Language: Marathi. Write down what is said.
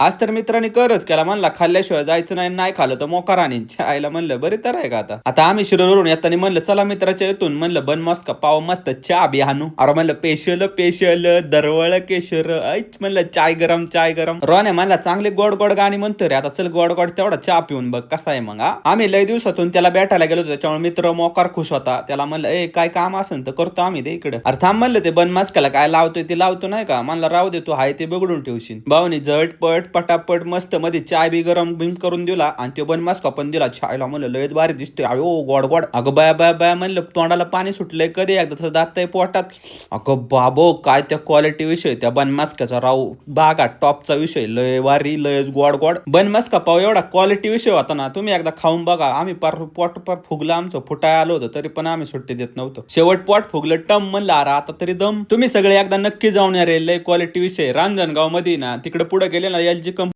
आज तर मित्रांनी करच केला. म्हणला खाल्ल्याशिवाय जायचं नाही नाही खाल्लं तर मोकार आईला म्हणलं बरे तर आहे का आता? आता आम्ही शिरोवरून येताना म्हणलं चला मित्राच्या येतून म्हणलं बन मस्त पाव मस्त चहा बी आणू. अरे म्हणलं पेशल पेशल दरवळ केशर. ऐच म्हणलं चाय गरम चाय गरम. रोने म्हणला चांगले गोड गोड गाणी म्हणतो रे आता चल गोड गोड तेवढा चहा पिऊन बघ कसा आहे मग आम्ही लय दिवसातून त्याला भेटायला गेलो होतो त्याच्यामुळे मित्र मोकार खुश होता. त्याला म्हणलं ए काय काम असेल तर करतो आम्ही ते इकडे. अरे थांब म्हणलं ते बन मस्काला काय लावतोय ते लावतो नाही का? म्हणला राहू दे तू हाय ते बघडून ठेवशील. भाऊनी झटपट पटापट मस्त मध्ये चाय बी गरम बिम करून दिला आणि ते बन मस्का पण दिला. चायला म्हणलं लयच भारी दिसते अयो गोड गोड. अगं बाय बाय बाय म्हणलं तोंडाला पाणी सुटलंय कधी एकदा तसं दात पोटात. अगं बाबो काय त्या क्वालिटी विषय त्या बन मस्काचा राहू बागा टॉपचा विषय. लय वारी लय गोड गोड. बनमस्का पाव एवढा क्वालिटी विषय होता ना तुम्ही एकदा खाऊन बघा. आम्ही पार पोट पार फुगला आमचं. फुटाय आलो होतं तरी पण आम्ही सुट्टी देत नव्हतो. शेवट पोट फुगलं टम म्हणलं अरे आता तरी दम. तुम्ही सगळे एकदा नक्की जाऊन या रे लय क्वालिटी विषय. रांजणगावमध्ये ना तिकडे पुढे गेले ना мальчиком